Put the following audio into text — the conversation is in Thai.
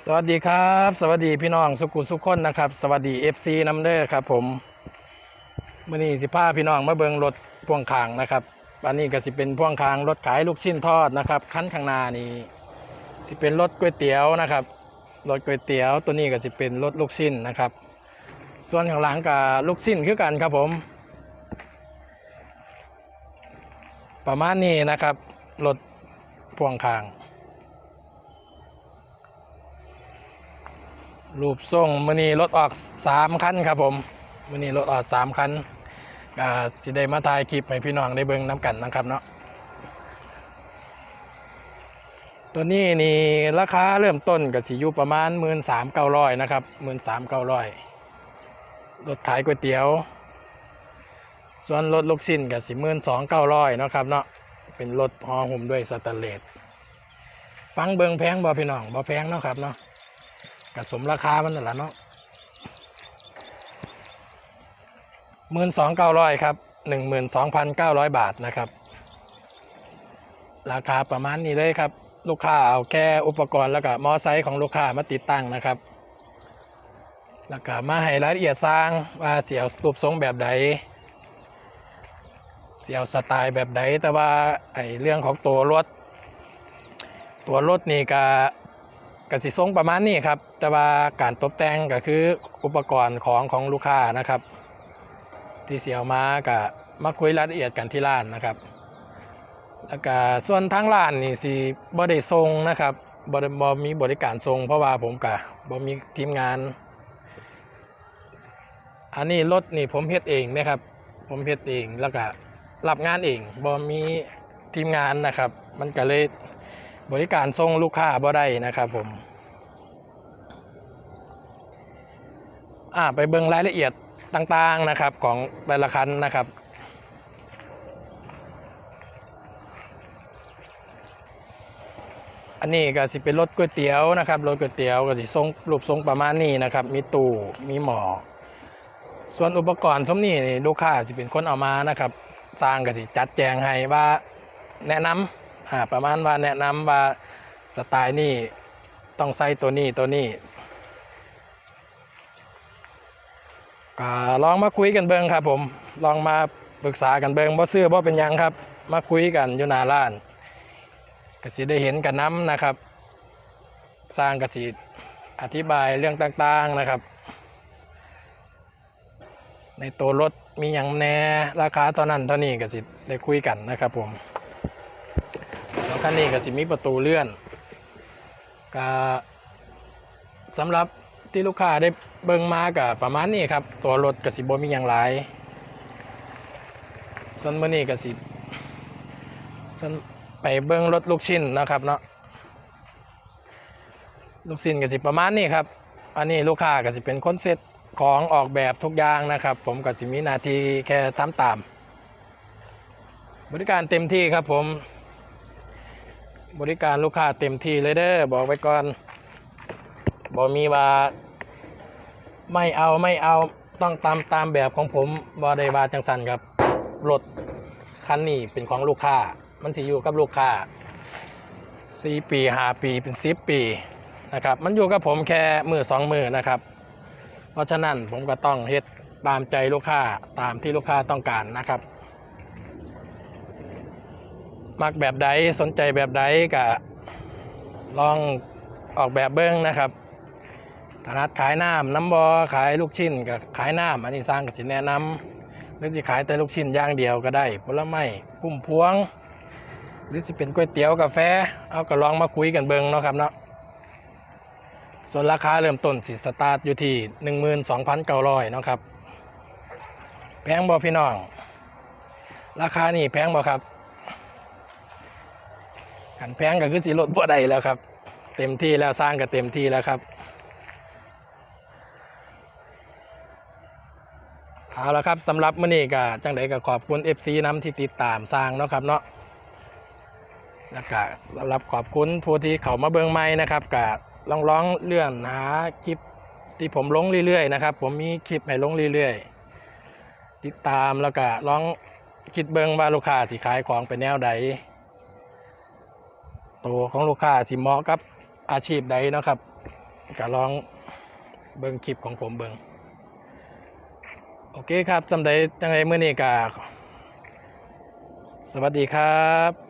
สวัสดีครับ สวัสดีพี่น้องสุกุสุขคนนะครับ สวัสดีเอฟซีน้ำเด้อครับ ผมมื่อนี้สิพาพี่น้องมาเบิงรถพ่วงข้างนะครับอันนี้ก็สิเป็นพ่วงข้างรถขายลูกชิ้นทอดนะครับคันข้างหน้านี่สิเป็นรถก๋วยเตี๋ยวนะครับรถก๋วยเตี๋ยวตัวนี้ก็สิเป็นรถลูกชิ้นนะครับ ส่วนข้างหลังกับลูกชิ้นคือกันครับผม ประมาณนี้นะครับรถพ่วงข้าง รูปทรงมือนี้รถออกสามคันครับผมมือนี้รถออกสามคันก็สิได้มาถ่ายคลิปให้พี่น้องได้เบิ่งน้ำกันนะครับเนาะตัวนี้นี่ราคาเริ่มต้นก็สิอยู่ประมาณหมื่นสามเก้าร้อยนะครับหมื่นสามเก้าร้อยรถขายก๋วยเตี๋ยว ส่วนรถลูกชิ้นก็สิหมื่นสองเก้าร้อยนะครับเนาะเป็นรถห่อหุ้มด้วยสแตนเลสฟังเบิงแพงบ่พี่น้องบ่แพงเนาะครับเนาะ ก็สมราคามันนั่นแหละเนาะหมื่นสองเก้าร้อยครับหนึ่งหมื่นสองพันเก้าร้อยบาทนะครับ ราคาประมาณนี้เลยครับ ลูกค้าเอาแค่อุปกรณ์แล้วก็มอไซค์ของลูกค้ามาติดตั้งนะครับ แล้วก็มาให้รายละเอียดสร้างว่าเสียวรูปทรงแบบใดเสียวสไตล์แบบใดแต่ว่าไอเรื่องของตัวรถ ตัวรถนี่ก็ กสิทรงประมาณนี้ครับ แต่ว่าการตกแต่งก็คืออุปกรณ์ของของลูกค้านะครับ ที่เสียวมากับมาคุยรายละเอียดกันที่ร้านนะครับ แล้วก็ส่วนทางร้านนี่สิบ่ได้ทรงนะครับบ่ได้บ่มีบริการทรงเพราะว่าผมกับบมีทีมงาน อันนี้รถนี่ผมเฮ็ดเองนะครับ ผมเฮ็ดเองแล้วก็รับงานเองบ่มีทีมงานนะครับ มันก็เลย บริการส่งลูกค้าบ่ได้นะครับผมอ่าไปเบิ่งรายละเอียดต่างๆนะครับของแต่ละคันนะครับ อันนี้ก็สิเป็นรถก๋วยเตี๋ยวนะครับรถก๋วยเตี๋ยวก็สิทรงรูปทรงประมาณนี้นะครับ มีตู้มีหมอส่วนอุปกรณ์สมนี้ลูกค้าจะเป็นคนเอามานะครับ สร้างก็สิจัดแจงให้ว่าแนะนำ อ่าประมาณว่าแนะนำว่าสไตล์นี่ต้องใส่ตัวนี้ตัวนี้ก็ลองมาคุยกันเบิงครับผมลองมาปรึกษากันเบิงบ่ซื้อบ่เป็นยังครับ มาคุยกันอยู่หน้าร้านกสิได้เห็นกันน้ำนะครับ สร้างกสิอธิบายเรื่องต่างๆนะครับ ในตัวรถมีอย่างแน่ราคาเท่านั้นเท่านี้กสิได้คุยกันนะครับผม แล้วคันนี้ก็สิมีประตูเลื่อนก็สำหรับที่ลูกค้าได้เบิ่งมาก็ประมาณนี้ครับ ตัวรถก็สิบมีอย่างหลายส่วนมื้อนี้ก็สิส่วนไปเบิ่งรถลูกชิ้นนะครับเนาะลูกชิ้นก็สิประมาณนี้ครับ อันนี้ลูกค้าก็สิเป็นคนเซ็ตของออกแบบทุกอย่างนะครับ ผมก็สิมีนาทีแค่ทำตามบริการเต็มที่ครับผม บริการลูกค้าเต็มที่เลยเด้อบอกไว้ก่อนบอกมีว่า ไม่เอาไม่เอาต้องตามตามแบบของผมบอได้ว่าจังสันครับรถคันนี้เป็นของลูกค้า มันสิอยู่กับลูกค้าสี่ปีห้าปีเป็นสิบปีนะครับ มันอยู่กับผมแค่มือสองมือนะครับ เพราะฉะนั้นผมก็ต้องเฮ็ดตามใจลูกค้าตามที่ลูกค้าต้องการนะครับ มักแบบใดสนใจแบบใดก็ลองออกแบบเบิ้งนะครับถนัดขายน้ำน้ำบอขายลูกชิ้นก็ขายน้ำอันนี้สร้างก็สิแนะนำหรือจะขายแต่ลูกชิ้นย่างเดียวก็ได้ผลไม้พุ่มพวง หรือสิเป็นก๋วยเตี๋ยวกาแฟ เอาก็ลองมาคุยกันเบิ้งเนาะครับเนาะส่วนราคาเริ่มต้นสิสตาร์ทอยู่ที่หนึ่งหมื่นสองพันเก้าร้อยนาะครับ แพงบ่พี่น้อง ราคานี่แพงบ่ครับ ขันแพงก็คือสีลดบ่ได้แล้วครับ เต็มที่แล้วสร้างก็เต็มที่แล้วครับเอาละครับสำหรับมื้อนี้ก็จังไดก็ขอบคุณ FC น้ำที่ติดตามสร้างเนาะครับเนาะแล้วก็สำหรับขอบคุณผู้ที่เขามาเบิ่งใหม่นะครับก็ลองร้องเลื่อนหาคลิปที่ผมลงเรื่อยๆนะครับ ผมมีคลิปให้ลงเรื่อยๆ ติดตามแล้วก็ลองคิดเบิ่งว่าลูกค้าสิขายของเป็นแนวใด ตัวของลูกค้าสิเหมาะกับอาชีพใดนะครับก็ลองเบิ้งคลิปของผมเบิ้งโอเคครับจำได้จังไดมื้อนี้กาสวัสดีครับ